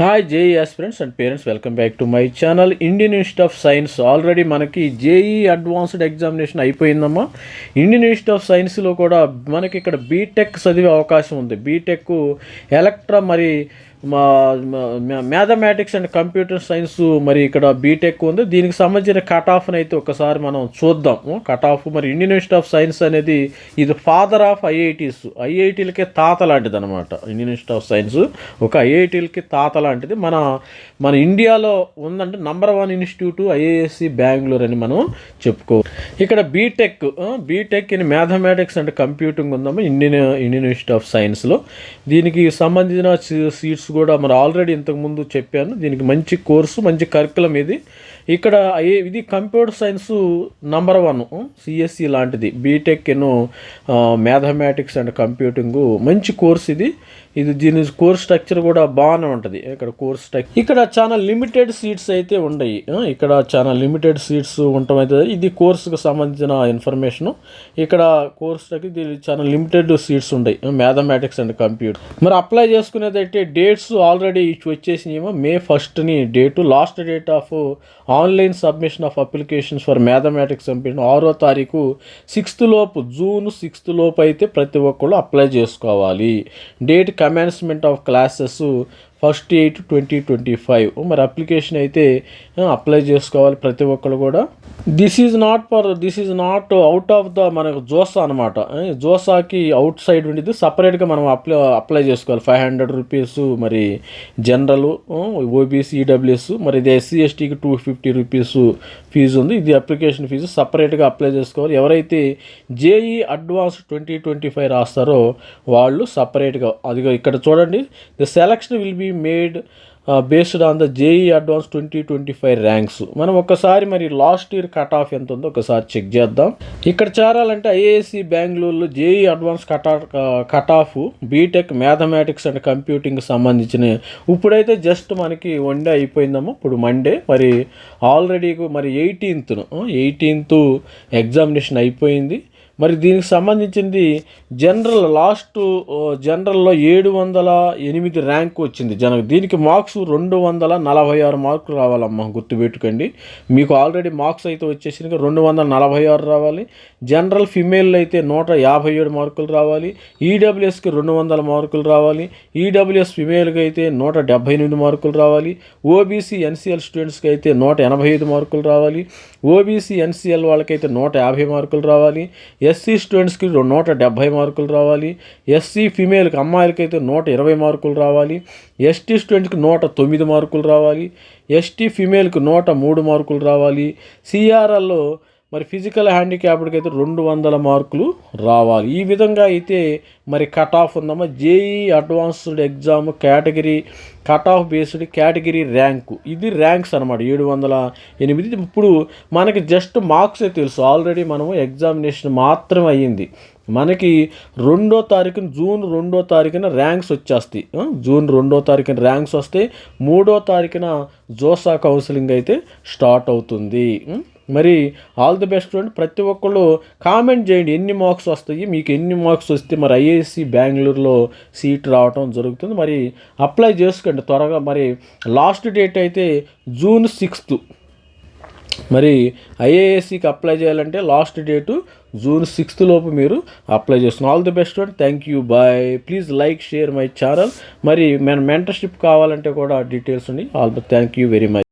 Hi JEE aspirants and parents welcome back to my channel Indian Institute of Science already మనకి JEE advanced examination అయిపోయిందమ్మా. Indian Institute of సైన్స్లో కూడా మనకి ఇక్కడ BTech చదివే అవకాశం ఉంది. బీటెక్ ఎలక్ట్రా మరి మ్యాథమెటిక్స్ అండ్ కంప్యూటర్ సైన్స్ మరి ఇక్కడ బీటెక్ ఉంది. దీనికి సంబంధించిన కట్ ఆఫ్ని అయితే ఒకసారి మనం చూద్దాం. కట్ ఆఫ్ మరి ఇండియన్ ఇన్స్టిట్యూట్ ఆఫ్ సైన్స్ అనేది ఇది ఫాదర్ ఆఫ్ ఐఐటీస్. ఐఐటీలకే తాత లాంటిది అనమాట ఇండియన్ ఇన్స్టిట్యూట్ ఆఫ్ సైన్స్. ఒక ఐఐటీలకి తాత లాంటిది. మన మన ఇండియాలో ఉందంటే number one institute IASC Bengaluru అని మనం చెప్పుకో ఇక్కడ BTech BTech in mathematics and computing ఉందాము ఇండియన్ ఇండియన్ ఇన్స్టిట్యూట్ ఆఫ్ సైన్స్లో. దీనికి సంబంధించిన సీట్స్ కూడా మరి ఆల్రెడీ ఇంతకుముందు చెప్పాను. దీనికి మంచి కోర్సు మంచి కరికులం ఇది. ఇక్కడ ఇది computer science number one CSC లాంటిది. బీటెక్ ఎన్నో మ్యాథమెటిక్స్ అండ్ కంప్యూటింగ్ మంచి కోర్స్ ఇది. ఇది దీని కోర్స్ స్ట్రక్చర్ కూడా బాగానే ఉంటుంది. ఇక్కడ కోర్స్ స్ట్రక్చర్ ఇక్కడ చాలా లిమిటెడ్ సీట్స్ అయితే ఉన్నాయి ఇక్కడ చాలా లిమిటెడ్ సీట్స్ ఉండటం అయితే ఇది. కోర్సుకు సంబంధించిన ఇన్ఫర్మేషన్. ఇక్కడ కోర్స్ దీని చాలా లిమిటెడ్ సీట్స్ ఉన్నాయి మ్యాథమెటిక్స్ అండ్ కంప్యూటర్. మరి అప్లై చేసుకునేది అయితే డేట్స్ ఆల్రెడీ వచ్చేసినాయేమో May ఫస్ట్ని date. Last date of online submission of applications for mathematics computer ఆరో తారీఖు సిక్స్త్ లోపు జూన్ సిక్స్త్ లోపు అయితే ప్రతి ఒక్కళ్ళు అప్లై చేసుకోవాలి. Date commencement of classes. 2 first eight twenty twenty five. మరి అప్లికేషన్ అయితే అప్లై చేసుకోవాలి ప్రతి ఒక్కరు కూడా. This is not for this is not out of the మనకు జోసా అనమాట జోసాకి అవుట్ సైడ్ ఉండేది. సపరేట్గా మనం అప్లై అప్లై చేసుకోవాలి. ఫైవ్ హండ్రెడ్ రూపీస్ మరి జనరల్ ఓబీసీ ఈడబ్ల్యూఎస్ మరి ఇది ఎస్సీ ఎస్టీకి టూ ఫిఫ్టీ రూపీస్ ఫీజు ఉంది. ఇది అప్లికేషన్ ఫీజు సపరేట్గా అప్లై చేసుకోవాలి. ఎవరైతే JEE advance twenty twenty five రాస్తారో వాళ్ళు సపరేట్గా అదిగో ఇక్కడ చూడండి. The selection will be made based on the JEE advance twenty twenty five ranks మనం ఒకసారి మరి లాస్ట్ ఇయర్ కట్ ఆఫ్ ఎంత ఉందో ఒకసారి చెక్ చేద్దాం. ఇక్కడ చేరాలంటే ఐఏఎస్సి బెంగళూరులో JEE advance cut off cut off BTech mathematics and కంప్యూటింగ్కి సంబంధించిన ఇప్పుడైతే జస్ట్ మనకి వన్ డే అయిపోయిందమ్మా. ఇప్పుడు మండే మరి ఆల్రెడీ మరి ఎయిటీన్త్ను ఎయిటీన్త్ ఎగ్జామినేషన్ అయిపోయింది. మరి దీనికి సంబంధించింది జనరల్ లాస్ట్ జనరల్లో ఏడు వందల ఎనిమిది ర్యాంక్ వచ్చింది జన దీనికి మార్క్స్ రెండు వందల నలభై ఆరు మార్కులు రావాలమ్మా గుర్తుపెట్టుకోండి. మీకు ఆల్రెడీ మార్క్స్ అయితే వచ్చేసి రెండు వందల నలభై ఆరు రావాలి. జనరల్ ఫిమేల్ అయితే నూట యాభై ఏడు మార్కులు రావాలి. ఈడబ్ల్యూఎస్కి రెండు వందల మార్కులు రావాలి. ఈడబ్ల్యూఎస్ ఫిమేల్కి అయితే నూట డెబ్బై ఎనిమిది మార్కులు రావాలి. ఓబీసీ ఎన్సీఎల్ స్టూడెంట్స్కి అయితే నూట ఎనభై ఐదు మార్కులు రావాలి. ఓబీసీ ఎన్సీఎల్ వాళ్ళకైతే నూట యాభై మార్కులు రావాలి. ఎస్సీ స్టూడెంట్స్కి నూట డెబ్భై మార్కులు రావాలి. ఎస్సీ ఫిమేల్కి అమ్మాయిలకి అయితే నూట ఇరవై మార్కులు రావాలి. ఎస్టీ స్టూడెంట్కి నూట తొమ్మిది మార్కులు రావాలి. ఎస్టీ ఫీమేల్కి నూట మూడు మార్కులు రావాలి. సిఆర్ఎల్లో మరి ఫిజికల్ హ్యాండిక్యాప్డ్కి అయితే రెండు వందల మార్కులు రావాలి. ఈ విధంగా అయితే మరి కట్ ఆఫ్ ఉందమ్మా. JEE advanced exam category cut off based category rank. ఇది ర్యాంక్స్ అనమాట ఏడు వందల ఎనిమిది. ఇప్పుడు మనకి జస్ట్ మార్క్స్ తెలుసు. ఆల్రెడీ మనము ఎగ్జామినేషన్ మాత్రం అయ్యింది. మనకి రెండో తారీఖున జూన్ రెండో తారీఖున ర్యాంక్స్ వచ్చేస్తాయి. జూన్ రెండో తారీఖున ర్యాంక్స్ వస్తే మూడో తారీఖున జోసా కౌన్సిలింగ్ అయితే స్టార్ట్ అవుతుంది. మరి ఆల్ ది బెస్ట్ స్టూడెంట్ ప్రతి ఒక్కళ్ళు కామెంట్ చేయండి. ఎన్ని మార్క్స్ వస్తాయి? మీకు ఎన్ని మార్క్స్ వస్తే మరి ఐఏఎస్సి బెంగళూరులో సీట్ రావటం జరుగుతుంది. మరి అప్లై చేసుకోండి. త్వరగా మరి లాస్ట్ డేట్ అయితే జూన్ సిక్స్త్ మరి ఐఏఎస్సికి అప్లై చేయాలంటే లాస్ట్ డేటు జూన్ సిక్స్త్ లోపు మీరు అప్లై చేస్తున్నారు all the best and thank you bye please like share my channel మరి మన మెంటర్షిప్ కావాలంటే కూడా డీటెయిల్స్ ఉన్నాయి all thank you very much